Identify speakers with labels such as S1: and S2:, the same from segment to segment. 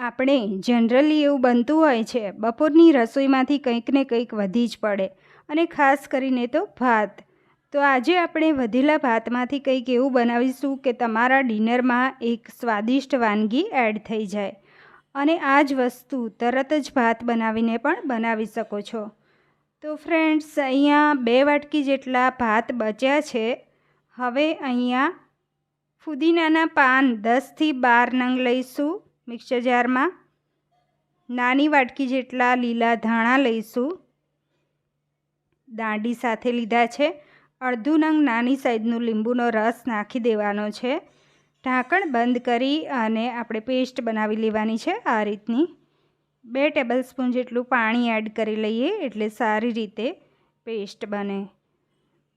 S1: આપણે જનરલી એવું બનતું હોય છે, બપોરની રસોઈમાંથી કંઈક ને કંઈક વધી જ પડે અને ખાસ કરીને તો ભાત. તો આજે આપણે વધેલા ભાતમાંથી કંઈક એવું બનાવીશું કે તમારા ડિનરમાં એક સ્વાદિષ્ટ વાનગી એડ થઈ જાય. અને આ જ વસ્તુ તરત જ ભાત બનાવીને પણ બનાવી શકો છો. તો ફ્રેન્ડ્સ અહીંયા બે વાટકી જેટલા ભાત બચ્યા છે. હવે અહીંયા ફુદીનાના પાન દસથી બાર નંગ લઈશું. મિક્સર જારમાં નાની વાટકી જેટલા લીલા ધાણા લઈશું. દાંડી સાથે લીધા છે. અડધું નંગ નાની સાઈઝનું લીંબુનો રસ નાખી દેવાનો છે. ઢાંકણ બંધ કરી અને આપણે પેસ્ટ બનાવી લેવાની છે આ રીતની. બે ટેબલ સ્પૂન જેટલું પાણી એડ કરી લઈએ એટલે સારી રીતે પેસ્ટ બને.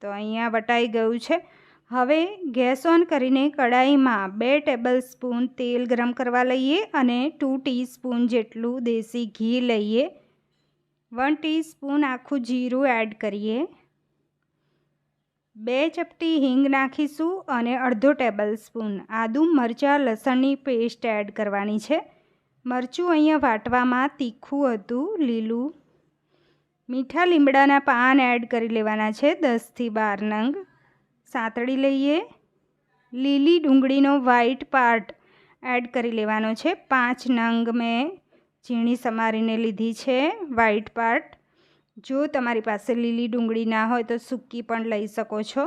S1: તો અહીંયા વટાઈ ગયું છે. હવે ગેસ ઓન કરીને કડાઈમાં બે ટેબલ સ્પૂન તેલ ગરમ કરવા લઈએ અને ટુ ટીસ્પૂન જેટલું દેશી ઘી લઈએ. વન ટીસ્પૂન આખું જીરું એડ કરીએ. બે ચપટી હિંગ નાખીશું અને અડધો ટેબલ સ્પૂન આદું મરચાં લસણની પેસ્ટ એડ કરવાની છે. મરચું અહીંયા વાટવામાં તીખું હતું, લીલું. મીઠા લીમડાના પાન એડ કરી લેવાના છે દસથી બાર નંગ. સાતળી લઈએ. લીલી ડુંગળીનો વ્હાઈટ પાર્ટ એડ કરી લેવાનો છે. પાંચ નંગ મેં ઝીણી સમારીને લીધી છે વ્હાઈટ પાર્ટ જો તમારી પાસે લીલી ડુંગળી ના હોય તો સૂકી પણ લઈ શકો છો.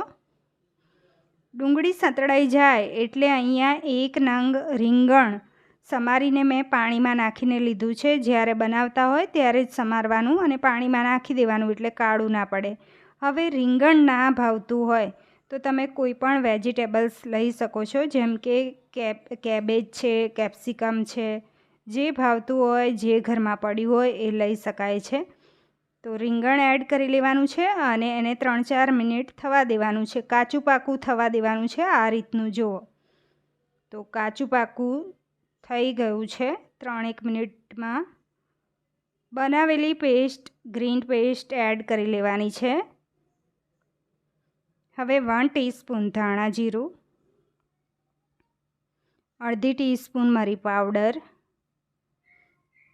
S1: ડુંગળી સંતળાઈ જાય એટલે અહીંયા એક નંગ રીંગણ સમારીને મેં પાણીમાં નાખીને લીધું છે. જ્યારે બનાવતા હોય ત્યારે જ સમારવાનું અને પાણીમાં નાખી દેવાનું એટલે કાળું ના પડે. હવે રીંગણ ના ભાવતું હોય તો તમે કોઈ પણ વેજીટેબલ્સ લઈ શકો છો, જેમ કે કેબેજ છે, કેપ્સિકમ છે, જે ભાવતું હોય, જે ઘરમાં પડ્યું હોય એ લઈ શકાય છે. તો રીંગણ એડ કરી લેવાનું છે અને એને ત્રણ ચાર મિનિટ થવા દેવાનું છે. કાચું પાકું થવા દેવાનું છે આ રીતનું, જુઓ. તો કાચું પાકું થઈ ગયું છે ત્રણેક મિનિટમાં. બનાવેલી પેસ્ટ, ગ્રીન પેસ્ટ એડ કરી લેવાની છે. હવે વન ટીસ્પૂન ધાણા જીરું, અડધી ટીસ્પૂન મરી પાવડર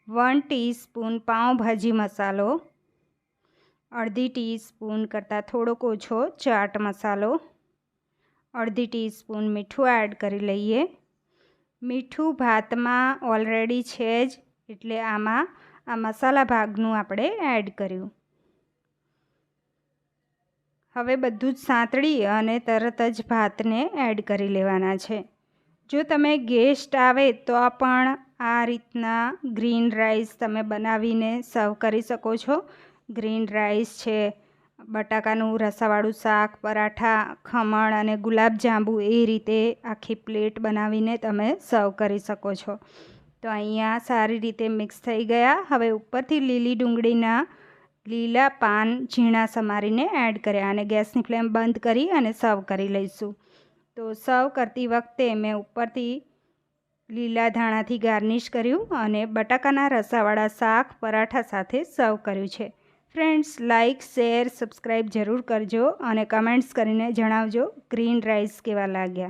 S1: વન ટીસ્પૂન પાઉંભાજી મસાલો, અડધી ટીસ્પૂન કરતાં થોડોક ઓછો ચાટ મસાલો, અડધી ટીસ્પૂન મીઠું એડ કરી લઈએ. મીઠું ભાતમાં ઓલરેડી છે જ, એટલે આમાં આ મસાલા ભાગનું આપણે એડ કર્યું. હવે બધું જ સાંતળી અને તરત જ ભાતને એડ કરી લેવાના છે. જો તમે ગેસ્ટ આવે તો પણ આ રીતના ગ્રીન રાઈસ તમે બનાવીને સર્વ કરી શકો છો. ગ્રીન રાઈસ છે, બટાકાનું રસાવાળું શાક, પરાઠા, ખમણ અને ગુલાબજાંબુ એ રીતે આખી પ્લેટ બનાવીને તમે સર્વ કરી શકો છો. તો અહીંયા સારી રીતે મિક્સ થઈ ગયા. હવે ઉપરથી લીલી ડુંગળીના લીલા પાન, ઝીણા સમારીને એડ કર્યા અને ગેસની ફ્લેમ બંધ કરી અને સર્વ કરી લઈશું. તો સર્વ કરતી વખતે મેં ઉપરથી લીલા ધાણાથી ગાર્નિશ કર્યું અને બટાકાના રસાવાળા શાક, પરાઠા સાથે સર્વ કર્યું છે. ફ્રેન્ડ્સ લાઇક શેર સબસ્ક્રાઈબ જરૂર કરજો અને કમેન્ટ્સ કરીને જણાવજો, ગ્રીન રાઈસ કેવા લાગ્યા.